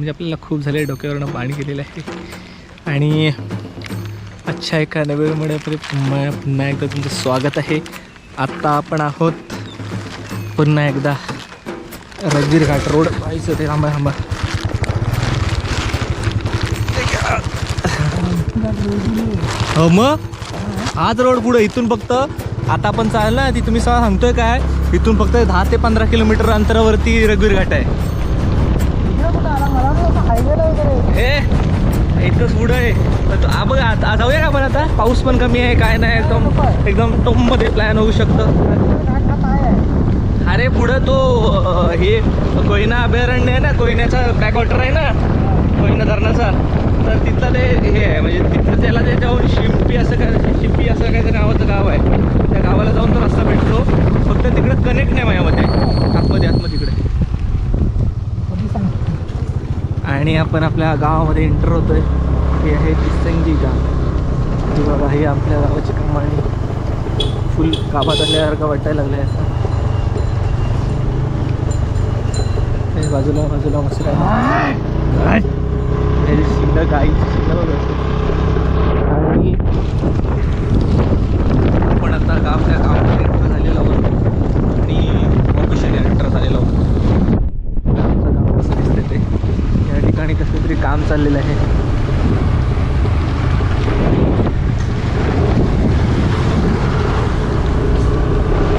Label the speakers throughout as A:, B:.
A: म्हणजे आपल्याला खूप झाले डोक्यावरनं पाणी गेलेलं आहे. आणि अच्छा एका नवीन पुन्हा एकदा तुमचं स्वागत आहे. आत्ता आपण आहोत पुन्हा एकदा रगवीर घाट रोड. पाहायचं ते थांबा थांबा. हो मग? हाच रोड पुढे इथून फक्त आता आपण चाललं ती तुम्ही सांगतोय काय? इथून फक्त दहा ते पंधरा किलोमीटर अंतरावरती रगवीर घाट आहे. हे इतकंच पुढं आहे. तो- बघा आता जाऊया का आपण आता? पाऊस पण कमी आहे काय नाही एकदम एकदम टोममध्ये प्लॅन होऊ शकतं. अरे पुढं तो हे कोयना अभयारण्य आहे ना कोयन्याचा बॅकवॉटर आहे ना कोयना धरणाचा. तर तिथलं ते हे आहे म्हणजे तिथलं त्याला त्याच्यावर शिंपी असं काय शिंपी असं काहीतरी नावाचं गाव आहे त्या गावाला जाऊन तो रस्ता भेटतो फक्त तिकडं कनेक्ट नाही माझ्यामध्ये आतमध्ये आतमध्ये तिकडे आणि आपण आपल्या गावामध्ये एंटर आहे हे आहे तिसंगी गाव. हे बघा हे आपल्या गावाची कमाणी फुल काबात आल्यासारखं वाटायला लागलं आहे बाजूला बाजूला मस्त आहे. शिंग गाईची शिंग बघा. आणि आपण आता गाव त्या गावामध्ये एंटर झालेलो आहोत आणि ऑफिशियली एंटर झालेलो आहोत आमचं गाव कसं दिसतंय ते या ठिकाणी कसलं तरी काम चाललेलं आहे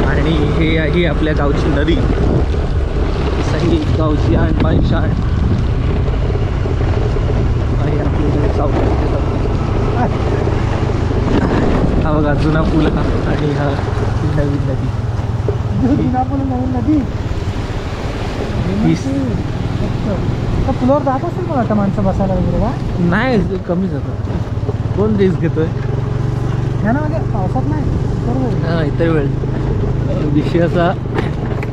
A: आणि हे आपल्या गावची नदी. सही गावची आण आहे. नदी सावकाश हा बघा जुना पूल हा आणि हा नवीन नदी.
B: नदी.
A: वीस.
B: त्या पुलावर जात असेल मला वाटतं माणसं बसायला वगैरे का
A: नाही कमी जातं. कोण रिस्क घेतोय.
B: ना म्हणजे पावसात नाही.
A: इतर वेळ. विषय असा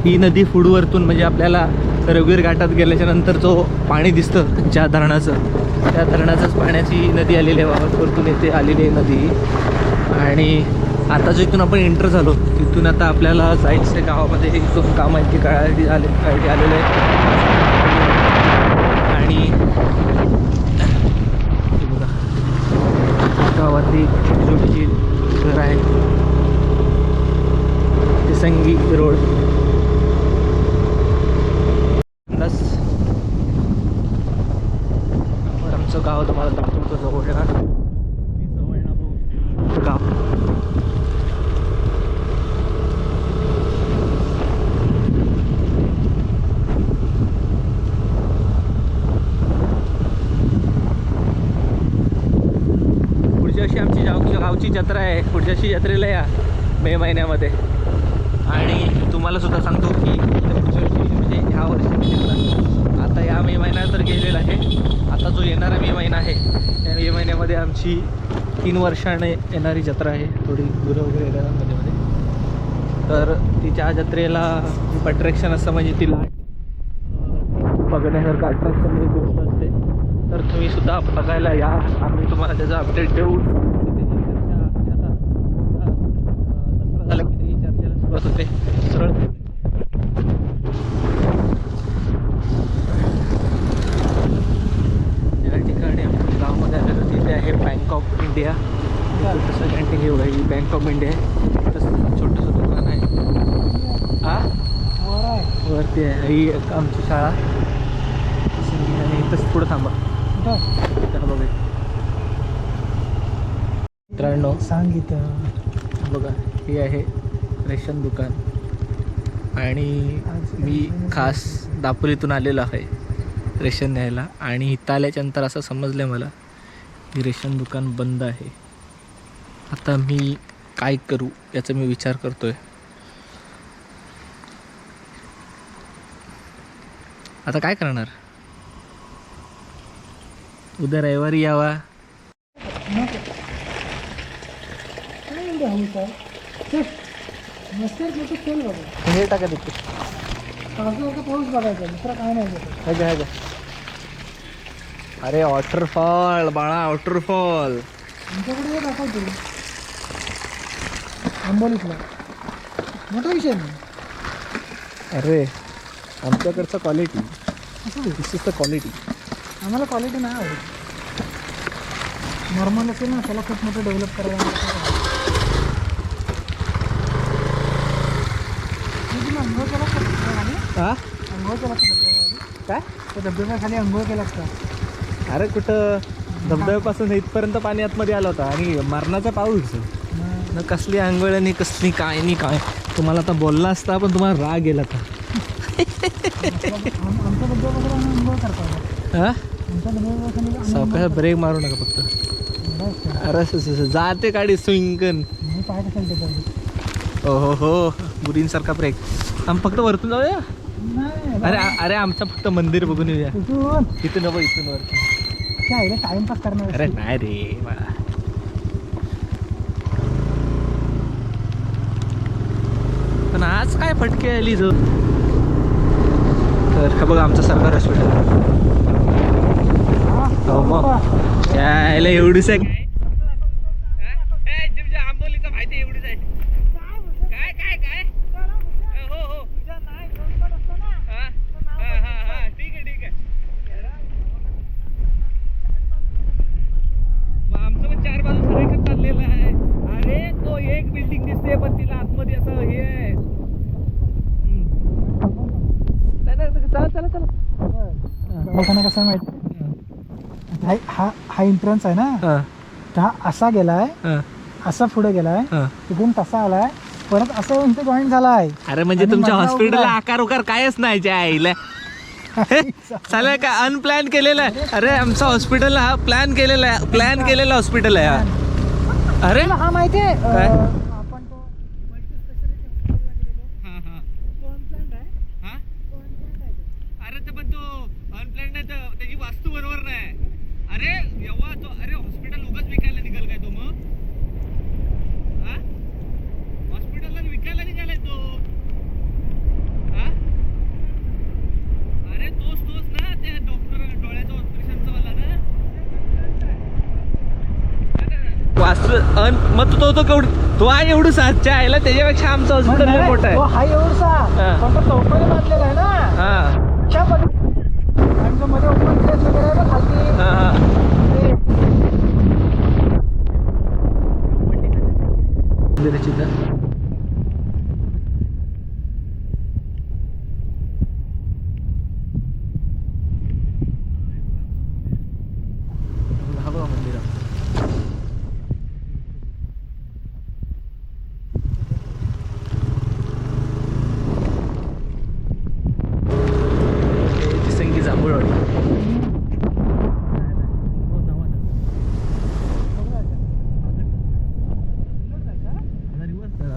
A: ही नदी फुडवरतून म्हणजे आपल्याला रघुवीर घाटात गेल्याच्यानंतर जो पाणी दिसतं ज्या धरणाचं त्या धरणाचंच पाण्याची नदी आलेली आहे. वावरतून येथे आलेली आहे नदी. आणि आता जो इथून आपण एंटर झालो तिथून आता आपल्याला जायचं आहे गावामध्ये. एक दोन काम आहेत की काळासाठी आले काळजी आलेलं आहे आणि गावातली छोटी छोटीची घर आहे ते संगी रोड. बस. आमचं गाव तुम्हाला दाखवतो जवळ ना गाव. पुढच्या वर्षी आमची गावची जत्रा आहे. पुढच्या वर्षी जत्रेला या मे महिन्यामध्ये. आणि तुम्हाला सुद्धा सांगतो की पुढच्या वर्षी म्हणजे ह्या वर्षी म्हणजे मला आता या मे महिना तर गेलेला आहे. आता जो येणारा मे महिना आहे या मे महिन्यामध्ये आमची तीन वर्षाने येणारी जत्रा आहे. थोडी गुरं वगैरे येतात मध्ये मध्ये. तर तिच्या जत्रेला खूप अट्रॅक्शन असतं म्हणजे ती लाट बघण्यासारखं अट्रॅक्शन एक गोष्ट असते. तर तुम्ही सुद्धा बघायला या. आम्ही तुम्हाला त्याचा अपडेट देऊ तिथे जी चर्चा आता, अं, दसरा झाला की सुरुवात होते. सरळ. या ठिकाणी आपण गावामध्ये आलेलो तिथे आहे बँक ऑफ इंडिया छोटंसं कॅन्टीन हे बघा ही बँक ऑफ इंडिया आहे. तसं छोटंसं दुकान आहे. हा
B: वर आहे
A: वरती आहे. ही एक आमची शाळा. आणि इथंच पुढं थांबा. बघा मित्रांनो
B: सांगितलं.
A: बघा हे आहे रेशन दुकान. आणि मी खास दापोलीतून आलेलो आहे रेशन न्यायला. आणि इथं आल्याच्यानंतर असं समजलं आहे मला की रेशन दुकान बंद आहे. आता मी काय करू याचा मी विचार करतो आहे आता काय करणार? उद्या रविवारी यावा. हे टाका तिथे
B: पाऊस बघायचा दुसरा काय नाही.
A: अरे वॉटरफॉल बाळा वॉटरफॉल
B: आमच्याकडे हे दाखवतो आंबोलीतला मोठा विषय नाही
A: अरे आमच्याकडचं quality this is the quality
B: आम्हाला क्वालिटी नाही आवडत नॉर्मल असेल ना त्याला खूप मोठं डेव्हलप करायला लागतं. मी तुम्ही अंघोळ केला का धबधब्याखाली?
A: हा?
B: अंघोळ केला?
A: काय?
B: त्या धबधब्याखाली अंघोळ केलास का
A: अरे कुठं? धबधब्यापासून इथपर्यंत पाणी आतमध्ये आलं होतं आणि मरणाचा पाऊस न कसली आंघोळ आणि कसली काय नाही काय. तुम्हाला आता बोलला असता पण तुम्हाला राग गेला हा?
B: आम्ही
A: सावकाश ब्रेक मारू नका फक्त. अरे जाते गाडी स्विंगन हो हो हो बुरींसारखा ब्रेक आम्ही फक्त वरतून जाऊया? अरे अरे आमचं फक्त मंदिर बघून येऊया. इथून? नको इथून वरती
B: काय रे टाइमपास करणार
A: अरे नाही रे बाळा. पण आज काय फटके आली जो तर हा बघा आमचं सरकार हॉस्पिटल. हो यायला एवढीच आहे आंबोलीचं माहिती एवढीच आहे काय काय काय हो हो हा हा हा हा ठीक आहे ठीक आहे मग आमचं पण चार बाजू सगळीकडे चाललेलं आहे अरे तो एक बिल्डिंग दिसते पण तिला आतमध्ये असं हे आहे हम्म. नाही, नाही, नाही, चला चला चला.
B: दवाखाना कसा आहे माहिती? हा हा हा एंट्रन्स आहे ना?
A: हा,
B: तर हा असा गेलाय
A: हा,
B: असा पुढे गेलाय
A: हा.
B: तिथून तसा आलाय परत असं येऊन ते जॉईन झालाय.
A: अरे म्हणजे
B: आणि
A: तुमच्या
B: मधला
A: हॉस्पिटलला
B: उघडा.
A: आकार उकार कायच नाही ज्या आईला. चालेल का? अनप्लॅन केलेला आहे. अरे आमचं हॉस्पिटल हा प्लॅन केलेला आहे. प्लॅन केलेला हॉस्पिटल आहे हा. अरे?
B: तुला हा माहिती आहे
A: काय
B: तो multi-speciality hospital ला गेलेलो.
A: हा हा
B: तो unplanned आहे.
A: हा
B: तो unplanned आहे तो.
A: अरे ते पण तो अनप्लॅन नाही तर त्याची वास्तू बरोबर नाही अरे एव्हा तो अरे हॉस्पिटल उगाच विकायला निघाल काय तो मग हा हॉस्पिटलला विकायला निघालाय तो हा अरे तोच तोच ना त्या डॉक्टर डोळ्याचं ऑपरेशनचा वाला ना वास्तू अन मग तो तो केवढ तो आहे एवढं सातच्या आयला त्याच्यापेक्षा आमचं हॉस्पिटल
B: नाही,
A: मोठं आहे.
B: हा एवढसा. पण तो चौकोनी बांधलेला आहे ना.
A: हा.
B: त्या पद्धतीने. आणि जो मध्ये ओपन प्लेस वगैरे आहे बघ खालती.
A: हा हा.
B: ते
A: मंदिराची इथं. हा बघा मंदिर संगी जांभूळवाडी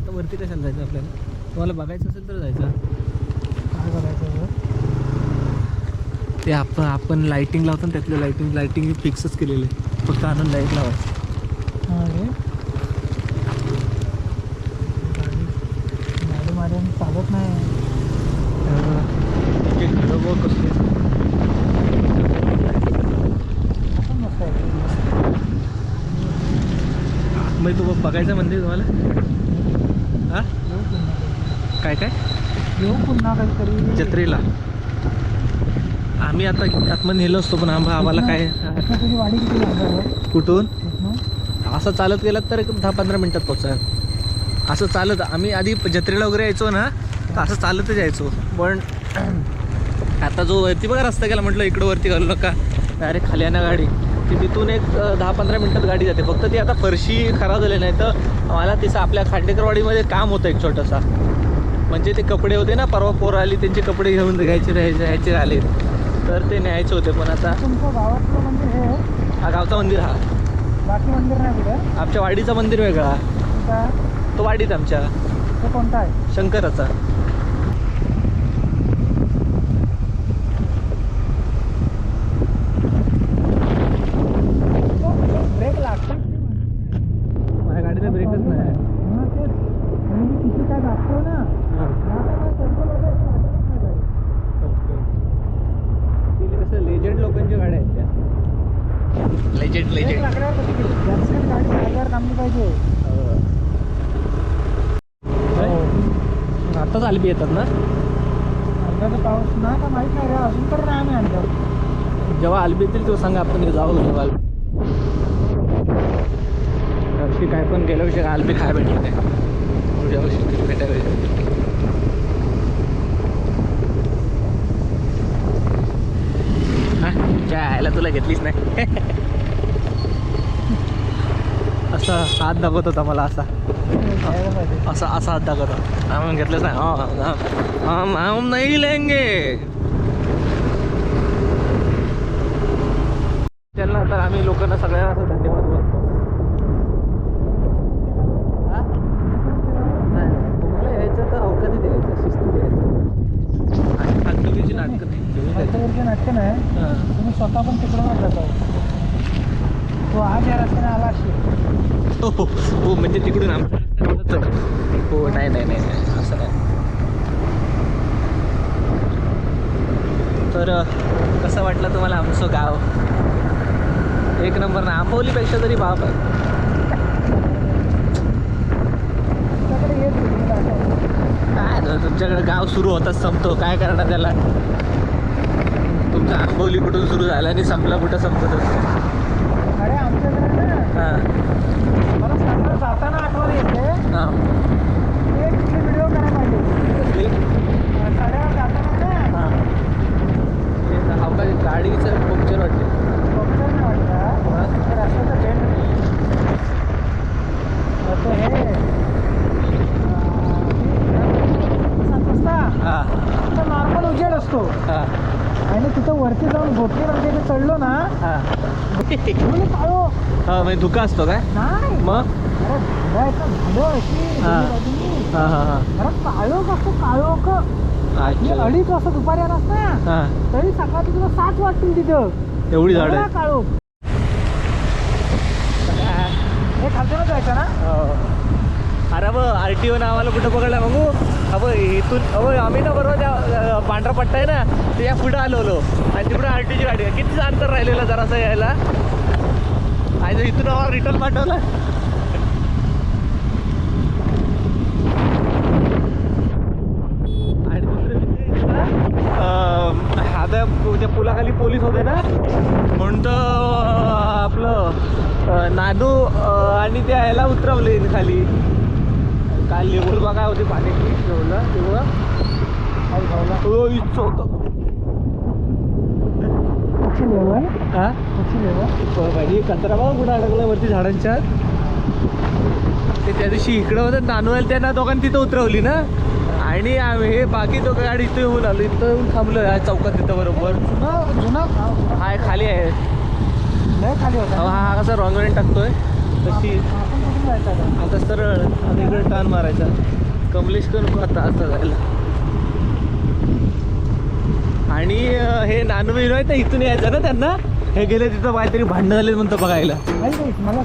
A: आता वरती कशाला जायचं आपल्याला? तुम्हाला बघायचं असेल तर जायचं.
B: काय बरं?
A: ते आपण आपण लाइटिंग लावतो ना त्यातलं लाइटिंग लाइटिंग फिक्सच केलेलं आहे. फक्त आणून लाइट लावायचं.
B: रे. गाडी गाडी माझ्याने चालत नाही.
A: कसले
B: आपण मस्त आहे
A: मुंबई तू बघायचं मंदिर तुम्हाला? हा? काय काय?
B: येऊ पुन्हा काहीतरी
A: जत्रेला. आम्ही आता आतमध्ये नेलो असतो पण आम्हा आम्हाला काय
B: वाडी किती
A: कुठून? असं चालत गेलात तर दहा पंधरा मिनटात पोचाल असं चालत आम्ही आधी जत्रेला वगैरे यायचो ना तर असं चालतच यायचो. पण आता जो वरती बघा रस्ता गेला म्हटलं इकडं वरती घालू नका. डायरेक्ट खाली आहे ना गाडी. ती तिथून एक दहा पंधरा मिनटात गाडी जाते. फक्त ती आता फरशी खराब झाली नाही तर मला तिचं आपल्या खांडेकरवाडीमध्ये काम होतं एक छोटंसा. म्हणजे ते कपडे होते ना परवा पोर आली त्यांचे कपडे घेऊन घ्यायचे राहायचे ह्याचे आले. तर ते न्यायचे होते पण आता
B: मंदिर हे
A: गावचा मंदिर हा.
B: बाकी मंदिर नाही
A: आमच्या वाडीचा मंदिर वेगळा. तो वाडीत आमच्या.
B: कोणता आहे?
A: शंकराचा
B: तो ब्रेक लागतो
A: माझ्या गाडीला ब्रेकच नाही
B: हा, तेच. आणि मी किती काय दाखतो ना आता काय control वगैरे लागतच नाही गाडी.
A: कसं लेजंड लोकांच्या गाड्या आहेत त्या लेजंड
B: ब्रेक
A: लेजंड
B: लागल्यावर कशी गेली? जास्त गाडी जागेवर थांबली पाहिजे.
A: आताच आली येतात ना?
B: अर्ध्याचा पाऊस ना का माहीत नाही रे अजून तर नाही आम्ही आणलं
A: जेव्हा आलबी येतील तेव्हा सांगा आपण जाऊ जेव्हा आलबी. यावर्षी काय पण गेल्या वर्षी काय आलबी खाय भेटलं नाही. वर्षी तरी भेटायला पाहिजे हा? काय आयला तुला घेतलीच नाही. असा हात दाखवत होता मला असा. असा असा हात दाखवत होता. आम्ही घेतलंच नाही. हा, हा, हम हम नाही लेंगे. त्यांना तर आम्ही लोकांना सगळ्यांना असं धन्यवाद बोलतो हा? नाही, तुम्हाला यायचं तर अवकाधी द्यायचं शिस्ती द्यायचं. आणि फालतुकीची नाटकं नाही.
B: नाटकं नाही.
A: हा.
B: तुम्ही स्वतः पण तिकडूनच जातो तो आज या रस्त्याने आला असेल.
A: हो हो. हो म्हणजे तिकडून आम हो नाही नाही नाही नाही. असं नाही. तर कसं वाटलं तुम्हाला आमचं गाव? एक नंबर ना आंबोलीपेक्षा तरी बाप आहे. काय तुमच्याकडे गाव सुरू होताच संपतो काय करणार त्याला? तुमचा आंबोली कुठून सुरू झालं आणि संपला कुठं संपत हां.
B: मला सांगा जाताना आठवण येते.
A: हां.
B: एक व्हिडिओ करायला पाहिजे साड्यावर जाताना ना
A: हां. हे गाडीचं पंक्चर वाटते.
B: डॉक्टर नाही वाटलं तर रस्त्याचं बेंड तो हे
A: हां.
B: तिथं नॉर्मल उजेड असतो.
A: हां.
B: आणि तिथं वरती जाऊन भोपळी रस्ते चढलो ना
A: हां
B: म्हणजे
A: धुका असतो काय?
B: नाही.
A: मग?
B: अशी
A: हा.
B: बाजूनी.
A: हां हां हां.
B: अरे काळोख असतो काळोख. मी
A: अच्छा
B: अडीच वाजता दुपारी आलास ना
A: हां.
B: तरी सकाळी तुला सात वाजतील तिथं.
A: एवढी झाड
B: एवढा काळोख. हे खालच्यानं जायचं ना?
A: अरे बघ आर टी ओनं आम्हाला कुठं पकडलं बघू? अब इथून अब आम्ही ना बरोबर त्या अं, पांढरा पट्टा आहे ना त्या पुढं आलो आणि तिकडं आर टीची गाडी आहे. किती अंतर राहिलेलं जरासं यायला? आणि इथून आम्हाला रिटर्न पाठवलं. आणि दुसरं म्हणजे आता त्या पुलाखाली पोलीस होते ना? म्हणून तर आपलं नादू आणि त्या ह्याला उतरवले खाली. काल लेवल बघा होती पाणी ठेवलं तेव्हा बघा.
B: आई
A: हो होतं.
B: लेवल
A: पाहिजे कचरा बघा कुठं अडकला वरती झाडांच्या? ते त्या दिवशी इकडं होतं नानू आलं त्यांना दोघांनी तिथं उतरवली ना? आणि हे बाकी दोघं गाडी इथं येऊन आलो इथं येऊन थांबलो या चौकात तिथं बरोबर.
B: जुना जुना हा
A: हा खाली आहे.
B: लय खाली होता.
A: हा हा कसा रॉंग वेन टाकतोय. तशी.
B: आता?
A: सरळ आता इकडे टर्न मारायचा. कमलेश कर नको आता असं जायला आणि हे नानू बिनू आहेत ना इथून यायचं ना त्यांना? हे गेले तिथं काहीतरी भांडण झाले म्हणतो बघायला.
B: मला